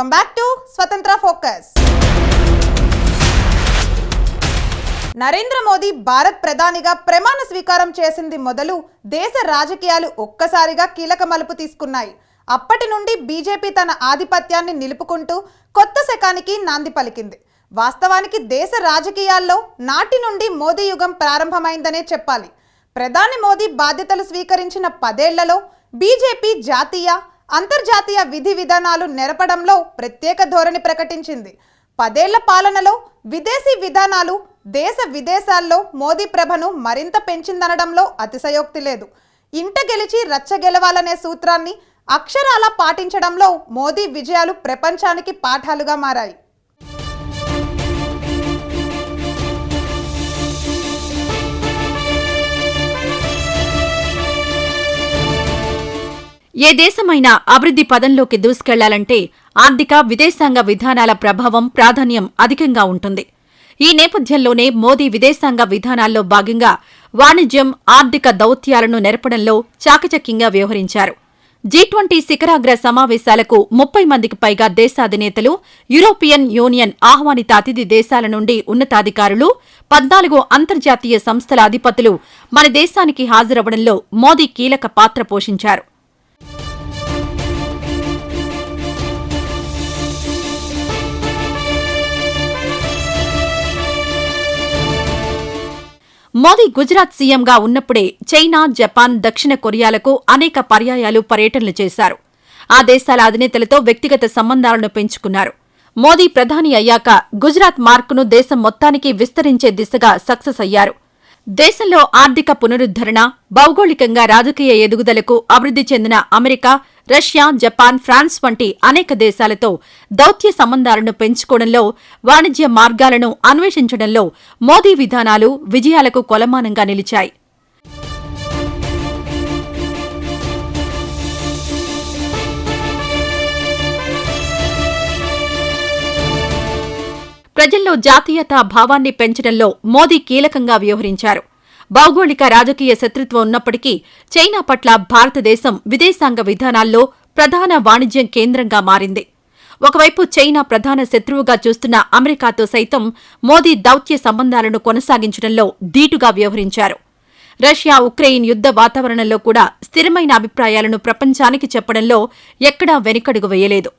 Welcome back to Swatantra focus Narendra Modi Bharat ప్రధానిగా ప్రమాణ స్వీకారం చేసింది మొదలు దేశ రాజకీయాలు ఒక్కసారిగా కీలక మలుపు తీసుకున్నాయి. అప్పటి నుండి బీజేపీ తన ఆధిపత్యాన్ని నిలుపుకుంటూ కొత్త శకానికి నాంది పలికింది. వాస్తవానికి దేశ రాజకీయాల్లో నాటి నుండి మోదీ యుగం ప్రారంభమైందనే చెప్పాలి. ప్రధాని మోదీ బాధ్యతలు స్వీకరించిన పదేళ్ళలో బీజేపీ జాతీయ అంతర్జాతీయ విధి విధానాలు నెరపడంలో ప్రత్యేక ధోరణి ప్రకటించింది. పదేళ్ళ పాలనలో విదేశీ విధానాలు దేశ విదేశాల్లో మోదీ ప్రభను మరింత పెంచిందనడంలో అతిశయోక్తి లేదు. ఇంట గెలిచి రచ్చ గెలవాలనే సూత్రాన్ని అక్షరాలా పాటించడంలో మోదీ విజయాలు ప్రపంచానికి పాఠాలుగా మారాయి. ఏ దేశమైనా అభివృద్ధి పదంలోకి దూసుకెళ్ళాలంటే ఆర్థిక విదేశాంగ విధానాల ప్రభావం ప్రాధాన్యం అధికంగా ఉంటుంది. ఈ నేపథ్యంలోనే మోదీ విదేశాంగ విధానాల్లో భాగంగా వాణిజ్యం ఆర్థిక దౌత్యాలను నెరపడంలో చాకచక్యంగా వ్యవహరించారు. జీ ట్వంటీ శిఖరాగ్ర సమావేశాలకు ముప్పై మందికి పైగా దేశాధినేతలు యూరోపియన్ యూనియన్ ఆహ్వానిత అతిథి దేశాల నుండి ఉన్నతాధికారులు పద్నాలుగు అంతర్జాతీయ సంస్థల అధిపతులు మన దేశానికి హాజరవడంలో మోదీ కీలక పాత్ర పోషించారు. మోదీ గుజరాత్ సీఎంగా ఉన్నప్పుడే చైనా జపాన్ దక్షిణ కొరియాలకు అనేక పర్యాయాలు పర్యటనలు చేశారు. ఆ దేశాల అధినేతలతో వ్యక్తిగత సంబంధాలను పెంచుకున్నారు. మోదీ ప్రధాని అయ్యాక గుజరాత్ మార్కును దేశం మొత్తానికి విస్తరించే దిశగా సక్సెస్ అయ్యారు. దేశంలో ఆర్థిక పునరుద్ధరణ భౌగోళికంగా రాజకీయ ఎదుగుదలకు అభివృద్ధి చెందిన అమెరికా రష్యా జపాన్ ఫ్రాన్స్ వంటి అనేక దేశాలతో దౌత్య సంబంధాలను పెంచుకోవడంలో వాణిజ్య మార్గాలను అన్వేషించడంలో మోదీ విధానాలు విజయాలకు కొలమానంగా నిలిచాయి. ప్రజల్లో జాతీయతా భావాన్ని పెంచడంలో మోదీ కీలకంగా వ్యవహరించారు. భౌగోళిక రాజకీయ శత్రుత్వం ఉన్నప్పటికీ చైనా పట్ల భారతదేశం విదేశాంగ విధానాల్లో ప్రధాన వాణిజ్యం కేంద్రంగా మారింది. ఒకవైపు చైనా ప్రధాన శత్రువుగా చూస్తున్న అమెరికాతో సైతం మోదీ దౌత్య సంబంధాలను కొనసాగించడంలో ధీటుగా వ్యవహరించారు. రష్యా ఉక్రెయిన్ యుద్ధ వాతావరణంలో కూడా స్థిరమైన అభిప్రాయాలను ప్రపంచానికి చెప్పడంలో ఎక్కడా వెనుకడుగు వేయలేదు.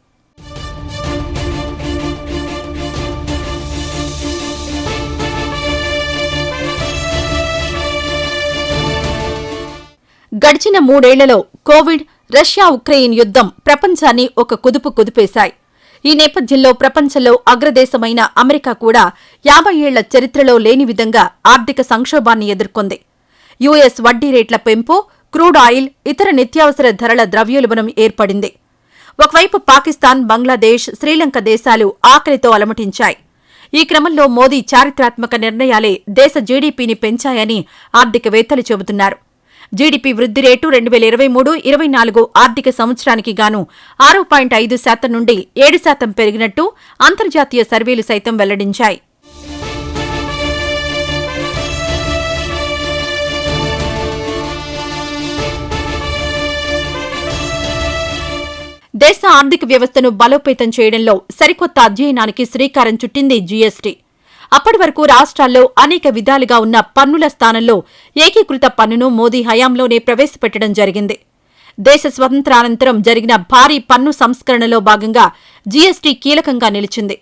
గడిచిన మూడేళ్ళలో కోవిడ్ రష్యా ఉక్రెయిన్ యుద్ధం ప్రపంచాన్ని ఒక కుదుపు కుదిపేశాయి. ఈ నేపథ్యంలో ప్రపంచంలో అగ్రదేశమైన అమెరికా కూడా యాభై ఏళ్ళ చరిత్రలో లేని విధంగా ఆర్థిక సంక్షోభాన్ని ఎదుర్కొంది. యుఎస్ వడ్డీ రేట్ల పెంపు క్రూడ్ ఆయిల్ ఇతర నిత్యావసర ధరల ద్రవ్యోల్బణం ఏర్పడింది. ఒకవైపు పాకిస్తాన్ బంగ్లాదేశ్ శ్రీలంక దేశాలు ఆకలితో అలమటించాయి. ఈ క్రమంలో మోదీ చారిత్రాత్మక నిర్ణయాలే దేశ జీడీపీని పెంచాయని ఆర్థికవేత్తలు చెబుతున్నారు. జీడీపీ వృద్ధి రేటు రెండు వేల ఇరవై మూడు ఇరవై నాలుగు ఆర్థిక సంవత్సరానికి గాను ఆరు పాయింట్ ఐదు శాతం నుండి ఏడు శాతం పెరిగినట్టు అంతర్జాతీయ సర్వేలు సైతం వెల్లడించాయి. దేశ ఆర్థిక వ్యవస్థను బలోపేతం చేయడంలో సరికొత్త అధ్యయనానికి శ్రీకారం చుట్టింది జీఎస్టీ. అప్పటి వరకు రాష్ట్రాల్లో అనేక విధాలుగా ఉన్న పన్నుల స్థానంలో ఏకీకృత పన్నును మోదీ హయాంలోనే ప్రవేశపెట్టడం జరిగింది. దేశ స్వతంత్రానంతరం జరిగిన భారీ పన్ను సంస్కరణలో భాగంగా జీఎస్టీ కీలకంగా నిలిచింది.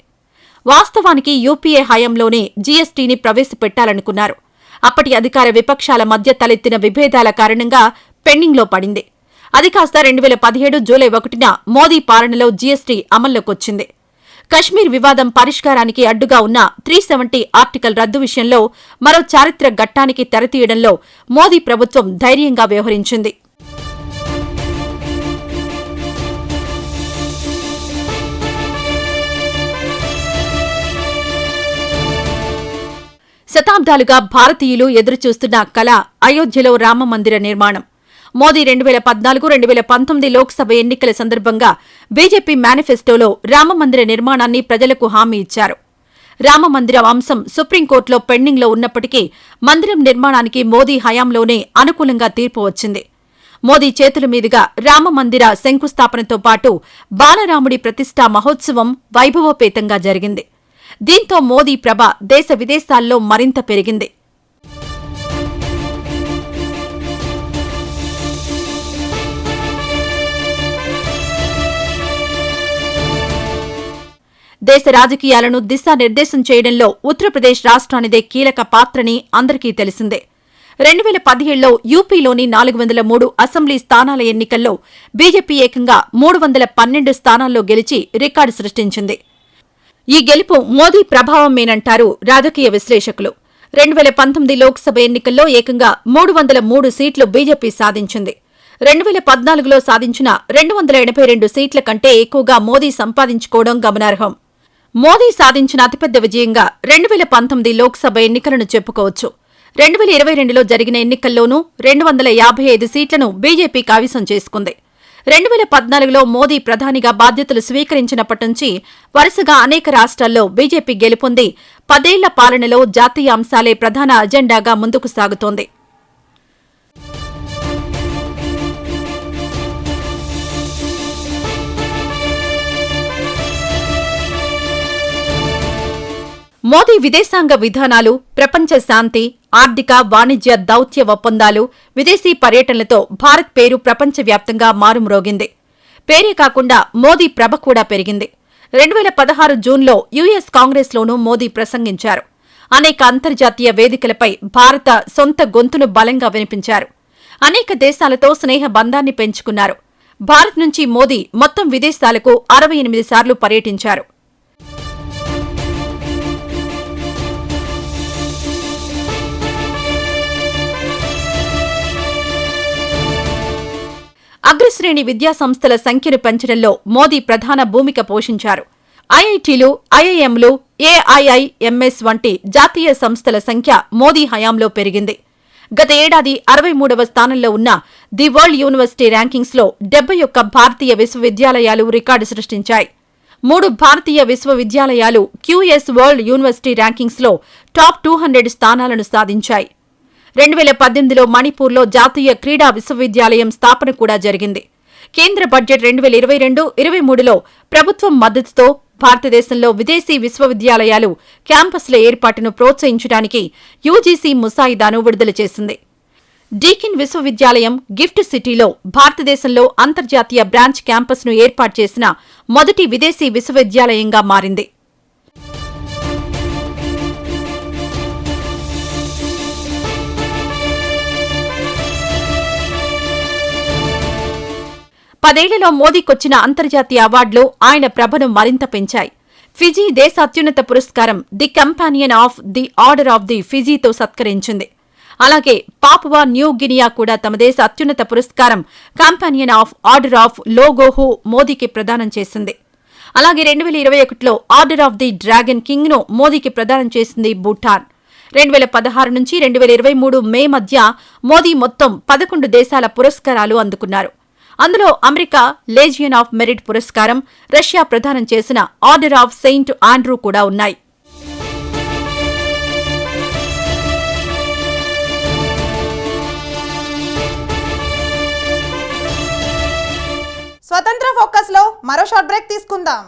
వాస్తవానికి యూపీఏ హయాంలోనే జీఎస్టీని ప్రవేశపెట్టాలనుకున్నారు. అప్పటి అధికార విపక్షాల మధ్య తలెత్తిన విభేదాల కారణంగా పెండింగ్లో పడింది. అది కాస్త రెండు వేల పదిహేడు జూలై ఒకటిన మోదీ పాలనలో జీఎస్టీ అమల్లోకొచ్చింది. కశ్మీర్ వివాదం పరిష్కారానికి అడ్డుగా ఉన్న త్రీ సెవెంటీ ఆర్టికల్ రద్దు విషయంలో మరో చారిత్రక ఘట్టానికి తెరతీయడంలో మోదీ ప్రభుత్వం ధైర్యంగా వ్యవహరించింది. శతాబ్దాలుగా భారతీయులు ఎదురుచూస్తున్న కళ అయోధ్యలో రామమందిర నిర్మాణం. మోదీ రెండు వేల పద్నాలుగు రెండు వేల పంతొమ్మిది లోక్సభ ఎన్నికల సందర్భంగా బీజేపీ మేనిఫెస్టోలో రామమందిర నిర్మాణాన్ని ప్రజలకు హామీ ఇచ్చారు. రామమందిరం అంశం సుప్రీంకోర్టులో పెండింగ్లో ఉన్నప్పటికీ మందిరం నిర్మాణానికి మోదీ హయాంలోనే అనుకూలంగా తీర్పు వచ్చింది. మోదీ చేతుల మీదుగా రామమందిర శంకుస్థాపనతో పాటు బాలరాముడి ప్రతిష్టా మహోత్సవం వైభవోపేతంగా జరిగింది. దీంతో మోదీ ప్రభ దేశ విదేశాల్లో మరింత పెరిగింది. దేశ రాజకీయాలను దిశానిర్దేశం చేయడంలో ఉత్తరప్రదేశ్ రాష్ట్రానిదే కీలక పాత్రని అందరికీ తెలిసిందే. రెండు వేల పదిహేడులో యూపీలోని నాలుగు వందల మూడు అసెంబ్లీ స్థానాల ఎన్నికల్లో బీజేపీ ఏకంగా మూడు వందల పన్నెండు స్థానాల్లో గెలిచి రికార్డు సృష్టించింది. ఈ గెలుపు మోదీ ప్రభావమేనంటారు రాజకీయ విశ్లేషకులు. రెండు వేల పంతొమ్మిది లోక్సభ ఎన్నికల్లో ఏకంగా మూడు వందల మూడు సీట్లు బీజేపీ సాధించింది. రెండు వేల పద్నాలుగులో సాధించిన రెండు వందల ఎనభై రెండు సీట్ల కంటే ఎక్కువగా మోదీ సంపాదించుకోవడం గమనార్హం. మోదీ సాధించిన అతిపెద్ద విజయంగా రెండు వేల పంతొమ్మిది లోక్సభ ఎన్నికలను చెప్పుకోవచ్చు. రెండు వేల ఇరవై రెండులో జరిగిన ఎన్నికల్లోనూ రెండు వందల యాభై ఐదు సీట్లను బీజేపీ కావిసం చేసుకుంది. రెండు వేల పద్నాలుగులో మోదీ ప్రధానిగా బాధ్యతలు స్వీకరించినప్పటి నుంచి వరుసగా అనేక రాష్ట్రాల్లో బీజేపీ గెలుపొంది పదేళ్ళ పాలనలో జాతీయ అంశాలే ప్రధాన అజెండాగా ముందుకు సాగుతోంది. మోదీ విదేశాంగ విధానాలు ప్రపంచ శాంతి ఆర్థిక వాణిజ్య దౌత్య ఒప్పందాలు విదేశీ పర్యటనలతో భారత్ పేరు ప్రపంచవ్యాప్తంగా మారుమ్రోగింది. పేరే కాకుండా మోదీ ప్రభ కూడా పెరిగింది. రెండు వేల పదహారు జూన్లో యుఎస్ కాంగ్రెస్లోనూ మోదీ ప్రసంగించారు. అనేక అంతర్జాతీయ వేదికలపై భారత సొంత గొంతును బలంగా వినిపించారు. అనేక దేశాలతో స్నేహ బంధాన్ని పెంచుకున్నారు. భారత్ నుంచి మోదీ మొత్తం విదేశాలకు అరవై ఎనిమిది సార్లు పర్యటించారు. అగ్రశ్రేణి విద్యా సంస్థల సంఖ్యను పెంచడంలో మోదీ ప్రధాన భూమిక పోషించారు. ఐఐటీలు ఐఐఎంలు ఏఐఐఎంఎస్ వంటి జాతీయ సంస్థల సంఖ్య మోదీ హయాంలో పెరిగింది. గత ఏడాది అరవై మూడవ స్థానంలో ఉన్న ది వరల్డ్ యూనివర్సిటీ ర్యాంకింగ్స్లో డెబ్బై ఒక్క భారతీయ విశ్వవిద్యాలయాలు రికార్డు సృష్టించాయి. మూడు భారతీయ విశ్వవిద్యాలయాలు క్యూఎస్ వరల్డ్ యూనివర్సిటీ ర్యాంకింగ్స్లో టాప్ టూ హండ్రెడ్ స్థానాలను సాధించాయి. రెండు వేల పద్దెనిమిదిలో మణిపూర్లో జాతీయ క్రీడా విశ్వవిద్యాలయం స్థాపన కూడా జరిగింది. కేంద్ర బడ్జెట్ రెండు వేల ఇరవై రెండు ఇరవై మూడులో ప్రభుత్వం మద్దతుతో భారతదేశంలో విదేశీ విశ్వవిద్యాలయాలు క్యాంపస్ల ఏర్పాటును ప్రోత్సహించడానికి యూజీసీ ముసాయిదాను విడుదల చేసింది. డీకిన్ విశ్వవిద్యాలయం గిఫ్ట్ సిటీలో భారతదేశంలో అంతర్జాతీయ బ్రాంచ్ క్యాంపస్ను ఏర్పాటు చేసిన మొదటి విదేశీ విశ్వవిద్యాలయంగా మారింది. పదేళ్ళలో మోదీకొచ్చిన అంతర్జాతీయ అవార్డులు ఆయన ప్రభను మరింత పెంచాయి. ఫిజీ దేశ అత్యున్నత పురస్కారం the companion of the order of the ఫిజీతో సత్కరించింది. అలాగే పాపువా న్యూ గినియా కూడా తమ దేశ అత్యున్నత పురస్కారం companion of order of Logohu మోదీకి ప్రదానం చేసింది. అలాగే రెండు వేల ఇరవై ఒకటిలో ఆర్డర్ ఆఫ్ ది డ్రాగన్ కింగ్ను మోదీకి ప్రదానం చేసింది భూటాన్. రెండు వేల పదహారు నుంచి రెండు వేల ఇరవై మూడు మే మధ్య మోదీ మొత్తం పదకొండు దేశాల పురస్కారాలు అందుకున్నారు. అందులో అమెరికా లేజియన్ ఆఫ్ మెరిట్ పురస్కారం రష్యా ప్రదానం చేసిన ఆర్డర్ ఆఫ్ సెయింట్ ఆండ్రూ కూడా ఉన్నాయి. స్వతంత్ర ఫోకస్లో మరో షార్ట్ బ్రేక్ తీసుకుందాం.